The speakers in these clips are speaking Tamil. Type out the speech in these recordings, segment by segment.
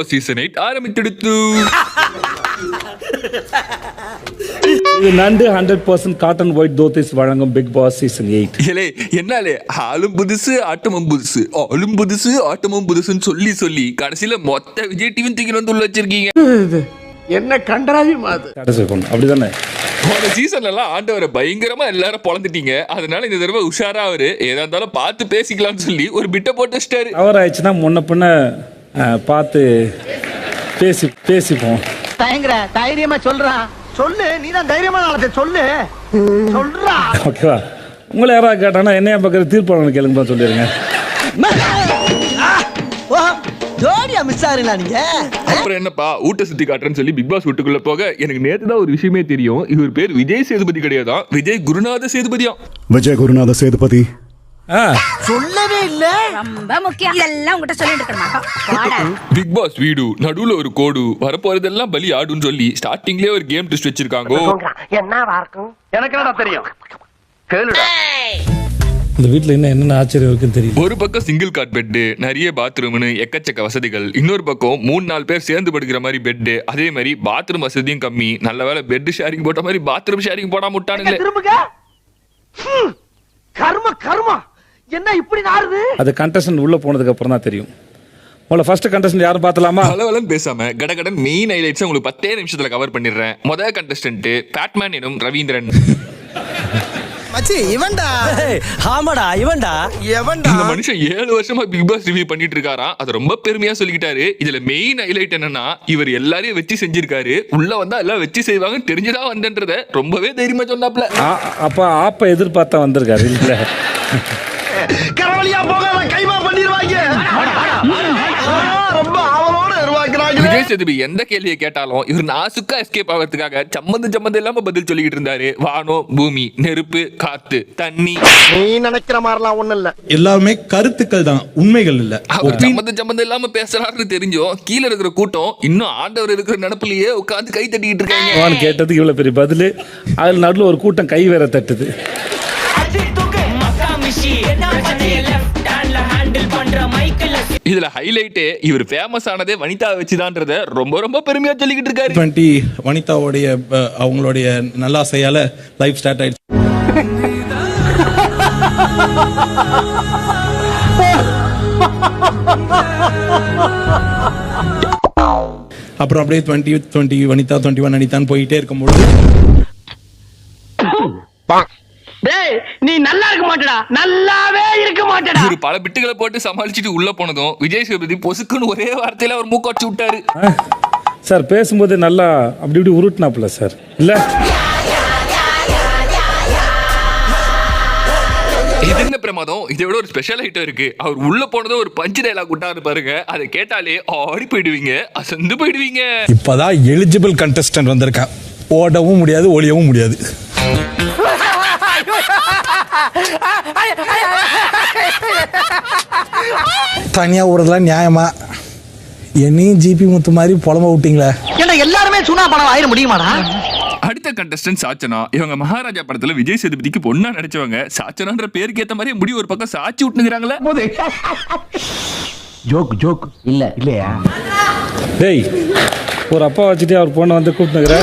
பாஸ் சீசன் எயிட் ஆரம்பித்தெடுத்து இது நண்டு hundred percent cotton white dhotis வழங்கும் பிக் பாஸ் சீசன் எயிட் ஏலே என்னாலே? ஆளும் புதுசு ஆட்டமும் புதுசு. ஆளும் புதுசு ஆட்டமும் புதுசுன்னு சொல்லி சொல்லி கடைசியில மொத்த விஜய் டிவி தூக்கி வந்து உள்ள வச்சிருக்கீங்க. என்ன கண்டராவியம் அது? கடைசி பொண்ணு அப்படிதானே? போன சீசன்ல எல்லாம் ஆண்டவரை பயங்கரமா எல்லாரும் பொழந்துட்டீங்க. அதனால இந்த தடவை உஷாரா அவரு. ஏதா இருந்தாலும் பார்த்து பேசிக்கலாம்னு சொல்லி ஒரு பிட்ட போட்டு வச்சிட்டாரு. அவர் ஆயிடுச்சுன்னா முன்ன பின்ன பார்த்து பேசி பேசிப்போம். தயங்குற தைரியமா சொல்றான் சொல்லு நீ தான் தைரியமான ஆளத்தை சொல்லு. சொல்றா. ஓகேவா உங்களை யாராவது கேட்டாங்கன்னா என்னைய பக்கத்தில் தீர்ப்பாளர் கேளுங்க சொல்லிடுங்க. ஜோடியா மிஸ் ஆகுறீங்களா நீங்க? அப்புறம் என்னப்பா ஊட்ட சுத்தி காட்டுறேன்னு சொல்லி பிக் பாஸ் வீட்டுக்குள்ள போக எனக்கு நேத்து தான் ஒரு விஷயமே தெரியும். இவர் பேர் விஜய் சேதுபதி கிடையாதான் விஜய் குருநாத சேதுபதியாம் விஜய குருநாத சேதுபதி. சொல்லவே இல்ல. ரொம்ப முக்கியம். இதெல்லாம் உங்ககிட்ட சொல்லிட்டு இருக்க மாட்டோம் வாடா. பிக் பாஸ் வீடு நடுவுல ஒரு கோடு வரப்போறதெல்லாம் பலி ஆடுன்னு சொல்லி ஸ்டார்டிங்லயே ஒரு கேம் டெஸ்ட் வச்சிருக்காங்க. என்னவா இருக்கும் எனக்கு என்னடா தெரியும்? கேளுடா. இந்த வீட்டில் இன்னும் என்னென்ன ஆச்சரியம் இருக்குன்னு தெரியல ஒரு பக்கம் சிங்கிள் காட் பெட்டு நிறைய பாத்ரூம்னு எக்கச்சக்க வசதிகள். இன்னொரு பக்கம் மூணு நாலு பேர் சேர்ந்து படுக்கிற மாதிரி பெட்டு அதே மாதிரி பாத்ரூம் வசதியும் கம்மி. நல்ல வேளை பெட் ஷேரிங் போட்ட மாதிரி பாத்ரூம் ஷேரிங் போடாம விட்டானுங்களே. கர்ம கர்மா என்ன இப்படி நாறுது? அது கண்டஸ்டன்ட் உள்ள போனதுக்கு அப்புறம் தான் தெரியும். உங்களை ஃபர்ஸ்ட் கண்டஸ்டன்ட் யாரும் பார்த்தலாமா? பலவலன்னு பேசாம கடகடன் மெயின் ஹைலைட்ஸ் உங்களுக்கு பத்தே நிமிஷத்துல கவர் பண்ணிடுறேன். முதல் கண்டஸ்டன்ட் பேட்மேன் எனும் ரவீந்திரன். மச்சி இவன்டா. ஆமாடா இவன்டா. எவன்டா? இந்த மனுஷன் ஏழு வருஷமா பிக் பாஸ் ரிவ்யூ பண்ணிட்டு இருக்காராம் அதை ரொம்ப பெருமையா சொல்லிக்கிட்டாரு. இதுல மெயின் ஹைலைட் என்னன்னா இவர் எல்லாரையும் வச்சு செஞ்சிருக்காரு. உள்ள வந்தா எல்லாம் வச்சு செய்வாங்கன்னு தெரிஞ்சுதான் வந்தன்றத ரொம்பவே தைரியமா சொன்னாப்ல. அப்ப ஆப்ப எதிர்பார்த்தா வந்திருக்காரு இல்ல? கரவழியா போக கைமா பண்ணிடுவாங்க. ரொம்ப ஆவலோட உருவாக்குறாங்க விஜய் சேதுபதி எந்த கேள்வியை கேட்டாலும் இவர் நாசுக்கா எஸ்கேப் ஆகிறதுக்காக சம்மந்தம் சம்மந்தம் இல்லாம பதில் சொல்லிக்கிட்டு இருந்தாரு. வானம் பூமி நெருப்பு காத்து தண்ணி. நீ நினைக்கிற மாதிரிலாம் ஒண்ணும் இல்ல. எல்லாமே கருத்துக்கள் தான் உண்மைகள் இல்ல. அவர் சம்மந்தம் சம்மந்தம் இல்லாம பேசுறாருன்னு தெரிஞ்சோம் கீழே இருக்கிற கூட்டம் இன்னும் ஆண்டவர் இருக்கிற நினப்புலயே உட்காந்து கை தட்டிக்கிட்டு இருக்காங்க. கேட்டதுக்கு இவ்வளவு பெரிய பதில். அதில் நடுவில் ஒரு கூட்டம் கை வேற தட்டுது. இதுல ஹைலைட்டே இவர் ஃபேமஸ் ஆனதே வனிதா வச்சுதான்றத ரொம்ப ரொம்ப பெருமையா சொல்லிக்கிட்டு இருக்காரு. டுவெண்ட்டி வனிதாவுடைய அவங்களுடைய நல்லாசையால லைஃப் ஸ்டார்ட் ஆயிடுச்சு. அப்புறம் அப்படியே twenty twenty Vanitha twenty one அனிதான்னு போயிட்டே இருக்கும்பொழுது டேய் நீ நல்லா இருக்க மாட்டடா. நல்லாவே இருக்க மாட்டடா. இவர் பல பிட்டுகளை போட்டு சமாளிச்சுட்டு உள்ள போனதும் விஜய் சேதுபதி பொசுக்குன்னு ஒரே வார்த்தையில அவர் மூக்கடிச்சு விட்டாரு. சார் பேசும்போது நல்லா அப்படி இப்படி உருட்டினாப்புல சார். இல்ல? இது என்ன பிரமாதம்? இதை விட ஒரு ஸ்பெஷல் ஐட்டம் இருக்கு. அவர் உள்ள போனதும் ஒரு பஞ்சு டைலாக் விட்டாரு பாருங்க. அதை கேட்டாலே ஆடி போயிடுவீங்க அசந்து போயிடுவீங்க. இப்பதான் எலிஜிபிள் கண்டஸ்டன்ட் வந்திருக்கான். ஓடவும் முடியாது ஒளியவும் முடியாது. தனியா விடுறதுலாம் நியாயமா? என்னையும் ஜிபி முத்து மாதிரி புலம்ப விட்டீங்களே. ஏன்னா எல்லாருமே சுனா பணம் ஆயிட முடியுமாடா? அடுத்த கண்டஸ்டன்ட் சாச்சனா இவங்க மகாராஜா படத்துல விஜய் சேதுபதிக்கு பொண்ணா நடிச்சவங்க. சாச்சனான்ற பேருக்கு ஏத்த மாதிரி முடி ஒரு பக்கம் சாச்சி விட்டுங்கிறாங்களே ஜோக் ஜோக். இல்ல. இல்லையா? டேய் ஒரு அப்பா வச்சுட்டு அவர் பொண்ணை வந்து கூப்பிட்டுங்கிற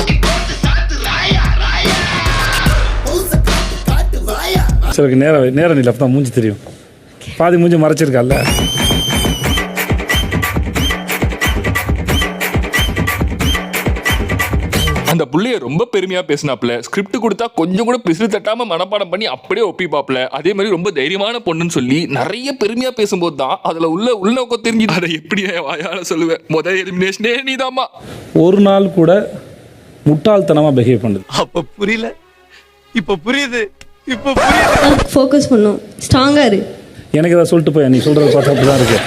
சிலருக்கு நேரம் நேரம் இல்லை அப்பதான் மூஞ்சி தெரியும். பாதி மூஞ்சி மறைச்சிருக்கால அந்த புள்ளைய ரொம்ப பெருமையா பேசினாப்ல ஸ்கிரிப்ட் கொடுத்தா கொஞ்சம் கூட பிசிறு தட்டாம மனப்பாடம் பண்ணி அப்படியே ஒப்பிப்பாப்ல அதே மாதிரி ரொம்ப தைரியமான பொண்ணுன்னு சொல்லி நிறைய பெருமையா பேசும்போது தான் அதுல உள்ள உள்நோக்கம் தெரிஞ்சு அதை எப்படி வாயால சொல்லுவேன்? முதல் எலிமினேஷனே நீதாம்மா. ஒரு நாள் கூட முட்டாள்தனமா பிஹேவ் பண்ணுது. அப்ப புரியல? இப்ப புரியுது. இப்ப ஃபோக்கஸ் பண்ணும். ஸ்ட்ராங்காக இரு. எனக்கு ஏதாவது சொல்லிட்டு போய்? நீ சொல்றத பார்த்தா அப்படிதான் இருக்கு.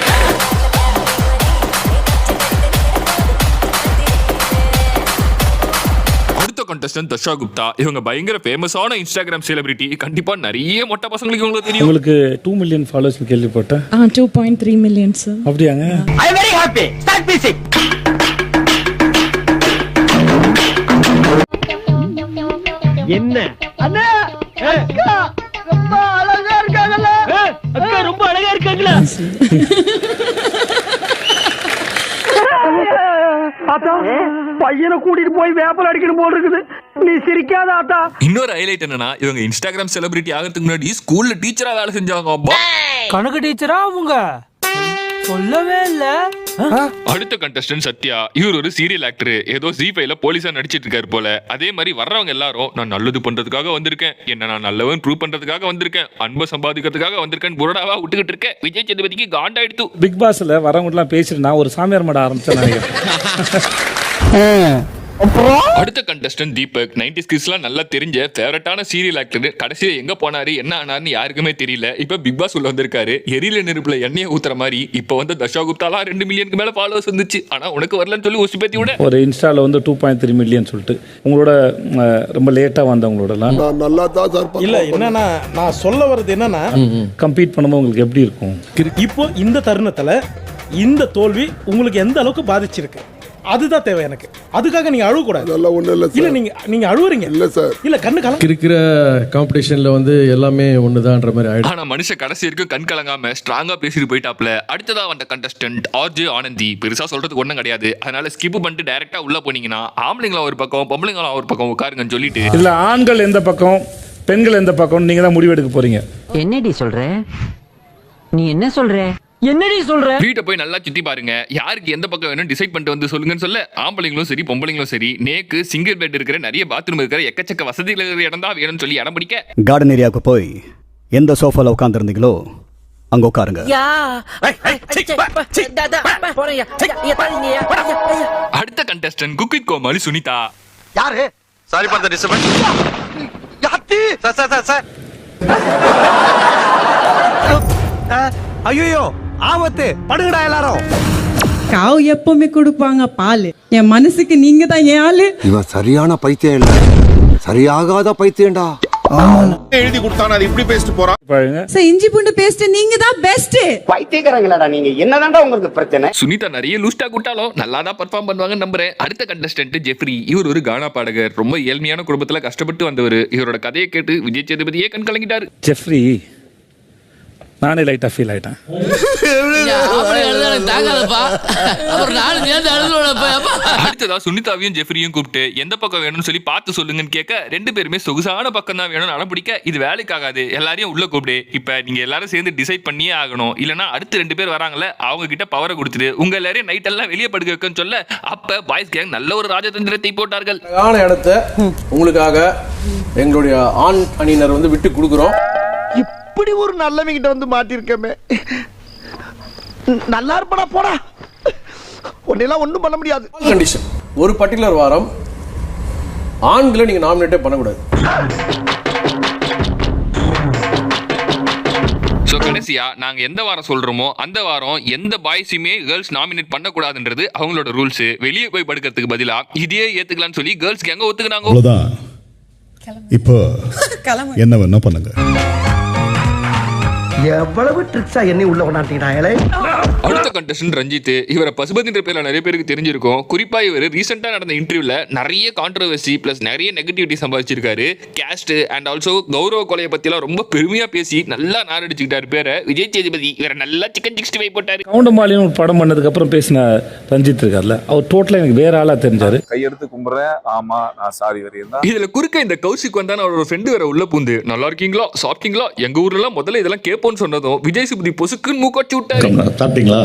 அடுத்த கண்டஸ்டன்ட் தஷா குப்தா. இவங்க பயங்கர ஃபேமஸான இன்ஸ்டாகிராம் செலிபிரிட்டி கண்டிப்பா நிறைய மொட்டை பசங்களுக்கு உங்களுக்கு தெரியும். உங்களுக்கு டூ மில்லியன் ஃபாலோவர்ஸ் கேள்விப்பட்டேன். ஆ two point three million sir அப்படியாங்க? I very happy start music என்ன? அண்ணா! ரொம்ப அழகா இருக்காங்கல்ல. அக்கா ரொம்ப அழகா இருக்காங்களா? ஆத்தா பையனை கூட்டிட்டு போய் வேப்பல் அடிக்கணும் போல் இருக்குது. நீ சிரிக்காத ஆத்தா. இன்னொரு ஹைலைட் என்னன்னா இவங்க இன்ஸ்டாகிராம் செலிபிரிட்டி ஆகிறதுக்கு முன்னாடி ஸ்கூல்ல டீச்சரா வேலை செஞ்சாங்க அப்பா. கணக்கு டீச்சரா அவங்க? சொல்லவே இல்ல. அடுத்த கண்டஸ்டன்ட் சத்யா. இவர் ஒரு சீரியல் ஆக்டர் ஏதோ ஜி ஃபைவ்ல போலீஸா நடிச்சிட்டு இருக்காரு போல. அதே மாதிரி வர்றவங்க எல்லாரும் நான் நல்லது பண்றதுக்காக வந்திருக்கேன். என்ன நான் நல்லவன் ப்ரூவ் பண்றதுக்காக வந்திருக்கேன். அன்பை சம்பாதிக்கிறதுக்காக வந்திருக்கேன் புரடாவா விட்டுக்கிட்டு இருக்கேன். விஜய் சேதுபதிக்கு காண்டாயிடுத்து. பிக் பாஸ்ல வரவங்கலாம் பேசிட்டு நான் ஒரு சாமியார் மடம் ஆரம்பிச்சேன் நினைக்கிறேன். அடுத்த கண்டஸ்டன்ட் தீபக் நைன்டி ஸ்கிட்ஸ்லாம் நல்லா தெரிஞ்ச ஃபேவரட்டான சீரியல் ஆக்டர் கடைசியில எங்க போனாரு என்ன ஆனாருன்னு யாருக்குமே தெரியல. இப்ப பிக் பாஸ் உள்ள வந்திருக்காரு. எரியில நெருப்புல எண்ணெயை ஊத்துற மாதிரி இப்ப வந்து தர்ஷா குப்தாலாம் ரெண்டு மில்லியனுக்கு மேல ஃபாலோவர்ஸ் வந்துச்சு. ஆனா உனக்கு வரலன்னு சொல்லி உசி பேத்தி விட. ஒரு இன்ஸ்டால வந்து டூ பாயிண்ட் த்ரீ மில்லியன் சொல்லிட்டு உங்களோட ரொம்ப லேட்டா வந்தவங்களோடலாம். நல்லா தான் சார் இல்ல என்னன்னா நான் சொல்ல வர்றது என்னன்னா கம்பீட் பண்ணும்போது உங்களுக்கு எப்படி இருக்கும்? இப்போ இந்த தருணத்துல இந்த தோல்வி உங்களுக்கு எந்த அளவுக்கு பாதிச்சிருக்கு? அதுதான் தேவை எனக்கு. அதுக்காக நீங்க அழுவ கூடாது அதெல்லாம் ஒண்ணும் இல்ல இல்ல நீங்க நீங்க அழுவுறீங்க. இல்ல சார். இல்ல கண்ணு கலங்க. இருக்கிற காம்படிஷன்ல வந்து எல்லாமே ஒண்ணுதான்ற மாதிரி ஆயிடும் ஆனா மனுஷன் கடைசி வரைக்கும் கண் கலங்காம ஸ்ட்ராங்கா பேசிட்டு போயிட்டாப்ல. அடுத்ததா வந்த கண்டஸ்டன்ட் ஆர்ஜே ஆனந்தி. பெருசா சொல்றதுக்கு ஒண்ணும் கிடையாது. அதனால ஸ்கிப் பண்ணிட்டு டைரக்டா உள்ள போனீங்கன்னா ஆம்பளைங்களா ஒரு பக்கம் பொம்பளைங்களா ஒரு பக்கம் உட்காருங்கன்னு சொல்லிட்டு இதுல ஆண்கள் எந்த பக்கம் பெண்கள் எந்த பக்கம் நீங்க தான் முடிவெடுக்க போறீங்க. என்னடி சொல்ற? நீ என்ன சொல்ற? என்னடி சொல்ற? வீட்டை போய் நல்லா சுத்தி பாருங்க. யாருக்கு எந்த பக்கம் வேணும் டிசைட் பண்ணிட்டு வந்து சொல்லுங்கன்னு சொல்ல ஆம்பளைங்களும் சரி பொம்பளைங்களும் சரி நேக்கு சிங்கிள் பெட் இருக்கிற நிறைய பாத்ரூம் இருக்கிற எக்கச்சக்க வசதிகள் இருக்கிற இடம் தான் வேணும்னு சொல்லி இடம் பிடிக்க. கார்டன் ஏரியாவுக்கு போய் எந்த சோஃபால உட்காந்துருந்தீங்களோ அங்க உட்காருங்க. அடுத்த கண்டஸ்டன்ட் குக்கித் கோமாளி சுனிதா. யாரு? சாரி ஃபார் த டிஸ்டர்பன்ஸ் ஐயோ ஆபத்து. படுங்கடா எல்லாரும். காவு எப்பவுமே கொடுப்பாங்க பால். என் மனசுக்கு நீங்க தான் என் ஆளு. இவன் சரியான பைத்தியம் இல்ல சரியாகாத பைத்தியம்டா. எழுதி கொடுத்தானே அது இப்படி பேசிட்டு போறான் பாருங்க. சார் இஞ்சி பூண்டு பேஸ்ட் நீங்க தான் பெஸ்ட் பைத்தியக்காரங்களாடா நீங்க? என்னதான்டா உங்களுக்கு பிரச்சனை? சுனிதா நிறைய லூஸ்டா கூட்டாலும் நல்லா தான் பர்ஃபார்ம் பண்ணுவாங்கன்னு நம்புறேன். அடுத்த கண்டஸ்டன்ட் ஜெஃப்ரி இவர் ஒரு கானா பாடகர். ரொம்ப ஏழ்மையான குடும்பத்துல கஷ்டப்பட்டு வந்தவர். இவரோட கதையை கேட்டு விஜய் சேதுபதியே கண் கலங்கிட்டாரு. ஜெஃப்ரி நானே லைட்டா ஃபீல் ஆயிட்டேன். அடுத்ததா சுனிதாவையும் ஜெஃப்ரியும் கூப்பிட்டு எந்த பக்கம் வேணும்னு சொல்லி பார்த்து சொல்லுங்கன்னு கேட்க ரெண்டு பேருமே சொகுசான பக்கம் தான் வேணும்னு அடம் பிடிக்க இது வேலைக்கு ஆகாது. எல்லாரையும் உள்ள கூப்பிடு. இப்ப நீங்க எல்லாரும் சேர்ந்து டிசைட் பண்ணியே ஆகணும். இல்லனா அடுத்து ரெண்டு பேர் வராங்கல்ல அவங்க கிட்ட பவரை கொடுத்துட்டு உங்க எல்லாரையும் நைட் எல்லாம் வெளியே படுக்க வைக்கன்னு சொல்ல அப்ப பாய்ஸ் கேங் நல்ல ஒரு ராஜதந்திரத்தை போட்டார்கள். இடத்த உங்களுக்காக எங்களுடைய ஆண் அணியினர் வந்து விட்டு கொடுக்குறோம். இப்படி ஒரு நல்லவங்க கிட்ட வந்து மாட்டிருக்கமே நல்லா இருப்படா போடா. உன்னெல்லாம் ஒண்ணும் பண்ண முடியாது. கண்டிஷன் ஒரு பர்டிகுலர் வாரம் ஆண்களை நீங்க நாமினேட்டே பண்ணக்கூடாது. ஸோ கடைசியா நாங்க எந்த வாரம் சொல்றோமோ அந்த வாரம் எந்த பாய்ஸுமே கேர்ள்ஸ் நாமினேட் பண்ணக்கூடாதுன்றது அவங்களோட ரூல்ஸ் வெளியே போய் படுக்கிறதுக்கு பதிலா இதையே ஏத்துக்கலாம்னு சொல்லி கேர்ள்ஸ் கேங்க ஒத்துக்கினாங்க. இப்போ என்ன வேணா பண்ணுங்க. எவ்வளவு ட்ரிக்ஸா என்னை உள்ள கொண்டாட்டீங்களே அடுத்த கண்டஸ்டன்ட் ரஞ்சித் இவரை பசுபதின்ற பேர்ல நிறைய பேருக்கு தெரிஞ்சிருக்கும். குறிப்பா இவர் ரீசெண்டா நடந்த இன்டர்வியூல நிறைய கான்ட்ரவர்சி பிளஸ் நிறைய நெகட்டிவிட்டி சம்பாதிச்சிருக்காரு. கேஸ்ட் அண்ட் ஆல்சோ கௌரவ கொலையை பத்திலாம் ரொம்ப பெருமையா பேசி நல்லா நாரடிச்சுக்கிட்டாரு பேரை. விஜய் சேதுபதி இவரை நல்லா சிக்கன் சிக்ஸ்டி ஃபைவ் போட்டாரு. கவுண்டமாலின்னு ஒரு படம் பண்ணதுக்கு அப்புறம் பேசின ரஞ்சித் இருக்கார்ல அவர் டோட்டலா எனக்கு வேற ஆளா தெரிஞ்சாரு. கையெடுத்து கும்பிடுறேன் ஆமா நான் சாரி வரையும் தான் இதுல குறுக்க இந்த கௌசிக் வந்தான அவரோட ஃப்ரெண்டு வேற உள்ள பூந்து நல்லா இருக்கீங்களா? சாப்பிட்டீங்களா? எங்க ஊர்ல எல்லாம் முதல்ல இதெல்லாம் கேட்போம்னு சொன்னதும் விஜய் சேதுபதி பொசுக்குன்னு மூக்கடிச்சு விட்டாரு. சாப்பிட்டீங்களா?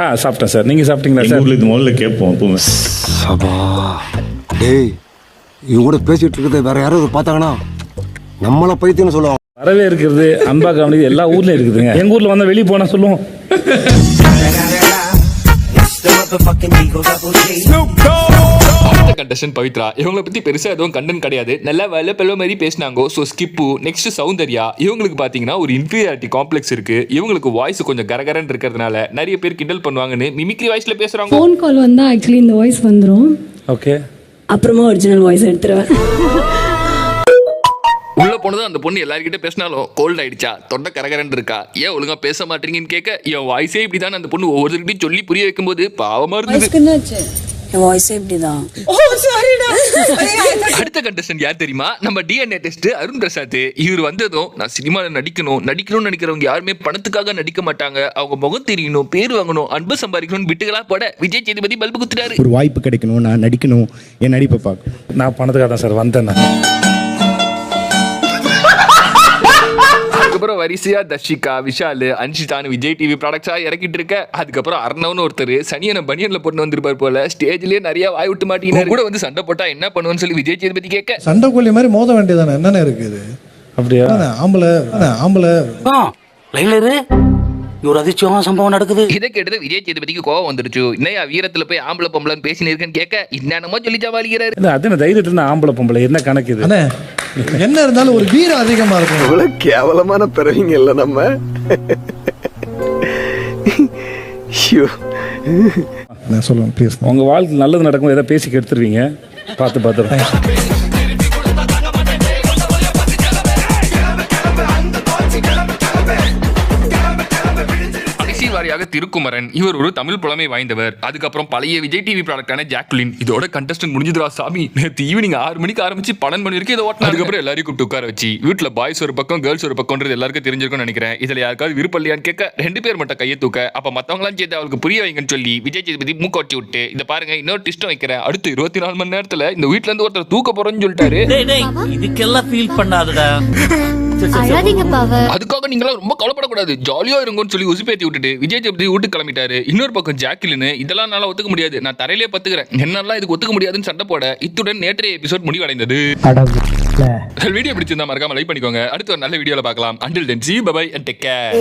ஆ சாப்பிட்டேன் சார். நீங்க சாப்பிட்டீங்களா சார்? இது முதல்ல கேட்போம் எப்பவுமே. சபா. டேய் இவங்க கூட பேசிட்டு இருக்கிறத வேற யாராவது பார்த்தாங்கன்னா நம்மள பைத்தியம்னு சொல்லுவாங்க. வரவே இருக்கிறது அன்பா கவனி எல்லா ஊர்லயும் இருக்குதுங்க. எங்க ஊர்ல வந்தா வெளியே போனா சொல்லுவோம். அடுத்த கண்டஸ்டன் பவித்ரா. இவங்களை பத்தி பெருசா எதுவும் கண்டன் கிடையாது. நல்லா வேலை பெல்வ மாதிரி பேசினாங்க. So skip next Soundarya. இவங்களுக்கு பாத்தீங்கன்னா ஒரு இன்ஃபீரியாரிட்டி காம்ப்ளெக்ஸ் இருக்கு. இவங்களுக்கு வாய்ஸ் கொஞ்சம் கரகரன்னு இருக்கிறதுனால நிறைய பேர் கிண்டல் பண்ணுவாங்கன்னு மிமிக்ரி வாய்ஸ்ல பேசுறாங்க. ஃபோன் கால் வந்தா ஆக்சுவலி இந்த வாய்ஸ் வந்துரும். ஓகே அப்புறமா ஒரிஜினல் வாய்ஸ் எடுத்துருவேன். உள்ள போனதும் அந்த பொண்ணு எல்லார்கிட்ட பேசினாலும் கோல்ட் ஆயிடுச்சா? தொண்டை கரகரன்னு இருக்கா? ஏன் ஒழுங்கா பேச மாட்டீங்கன்னு கேட்க என் வாய்ஸே இப்படிதான் அந்த பொண்ணு ஒவ்வொருத்தருக்கிட்டையும் சொல்லி புரிய வைக்கும்போது பாவமா இருந்தது. என் வாய்ஸே இப்படிதான். ஓ சாரிடா அடுத்த கண்டஸ்டன்ட் யார் தெரியுமா? நம்ம டிஎன்ஏ டெஸ்ட் அருண் பிரசாத். இவர் வந்ததும் நான் சினிமாவில் நடிக்கணும் நடிக்கணும்னு நினைக்கிறவங்க யாருமே பணத்துக்காக நடிக்க மாட்டாங்க. அவங்க முகம் தெரியணும் பேர் வாங்கணும் அன்பு சம்பாதிக்கணும்னு விட்டுகளா போட விஜய் சேதுபதி பல்பு குத்துறாரு. ஒரு வாய்ப்பு கிடைக்கணும் நான் நடிக்கணும். என் நடிப்பை பார்க்க நான் பணத்துக்காக தான் சார் வந்தேன் நான். அதுக்கப்புறம் வரிசையா தர்ஷிகா விஷால் அன்ஷிதான்னு விஜய் டிவி ப்ராடக்ட்ஸா இறக்கிட்டு இருக்க. அதுக்கப்புறம் அர்ணவ்னு ஒருத்தர் சனியனை பனியன்ல போட்டு வந்திருப்பார் போல. ஸ்டேஜ்லயே நிறைய வாய் விட்டு மாட்டீங்க கூட வந்து சண்டை போட்டா என்ன பண்ணுவேன்னு சொல்லி விஜய் சேதுபதி கேட்க. சண்டை கோழி மாதிரி மோத வேண்டியதானே என்னென்ன இருக்குது? அப்படியா? ஆம்பளை ஆம்பளை. ஒரு அதிர்ச்சியான சம்பவம் நடக்குது. இதை கேட்டது விஜய் சேதுபதிக்கு கோவம் வந்துருச்சு. இன்னையா வீரத்துல போய் ஆம்பளை பொம்பளைன்னு பேசினு இருக்கேன்னு கேட்க என்னென்னமோ சொல்லி ஜவாலிக்கிறாரு அது தைரியத்துல ஆம்பளை பொம்பளை? என்ன கணக்கு இது? என்ன இருந்தாலும் ஒரு வீரம் அதிகமா இருக்கும். இவ்வளவு கேவலமான பிறவிங்க இல்ல நம்ம. நான் சொல்லுவேன் ப்ளீஸ் உங்க வாழ்க்கையில் நல்லது நடக்கும் ஏதாவது பேசி கெடுத்துருவீங்க? பார்த்து பார்த்து. வாரியாக திருக்குமரன் இவர் ஒரு தமிழ் புலமை வாய்ந்தவர். அதுக்கப்புறம் பழைய விஜய் டிவி ப்ராடக்டான ஜாக்லின் இதோட கண்டஸ்டன்ட் முடிஞ்சதுரா சாமி. நேற்று ஈவினிங் ஆறு மணிக்கு ஆரம்பிச்சு பன்னெண்டு மணி வரைக்கும் இதை ஓட்டினா அதுக்கப்புறம் எல்லாரையும் கூப்பிட்டு உட்கார வச்சு வீட்டில் பாய்ஸ் ஒரு பக்கம் கேர்ள்ஸ் ஒரு பக்கம்ன்றது எல்லாருக்கும் தெரிஞ்சிருக்கும்னு நினைக்கிறேன். இதுல யாருக்காவது விருப்பம் இல்லையான்னு கேட்க ரெண்டு பேர் மட்டும் கையை தூக்க அப்ப மத்தவங்களாம் சேர்த்து அவளுக்கு புரிய வைங்கன்னு சொல்லி விஜய் சேதுபதி மூக்கொட்டி விட்டு இதை பாருங்க இன்னொரு டிஸ்டம் வைக்கிறேன். அடுத்து இருபத்தி நாலு மணி நேரத்துல இந்த வீட்ல இருந்து ஒருத்தர் தூக்க போறேன்னு சொல்லிட்டாரு. இதுக்கெல்லாம் ஃபீல் பண்ணாதடா. அதுக்காக நீங்களா ரொம்ப கவலைப்படக்கூடாது. ஜாலியா இருங்கன்னு சொல்லி உசுப்பேத்தி விட்டுட்டு விஜய் ஜெப்தி வீட்டுக்கு கிளம்பிட்டாரு. இன்னொரு பக்கம் ஜாக்கிலின்னு இதெல்லாம் என்னால ஒத்துக்க முடியாது. நான் தரையிலே பத்துக்கிறேன். என்னெல்லாம் இதுக்கு ஒத்துக்க முடியாதுன்னு சண்டை போட இத்துடன் நேற்றைய எபிசோட் முடிவடைந்தது. வீடியோ பிடிச்சிருந்தா மறக்காம லைக் பண்ணிக்கோங்க. அடுத்த ஒரு நல்ல வீடியோல பார்க்கலாம். Until then G bye bye and take care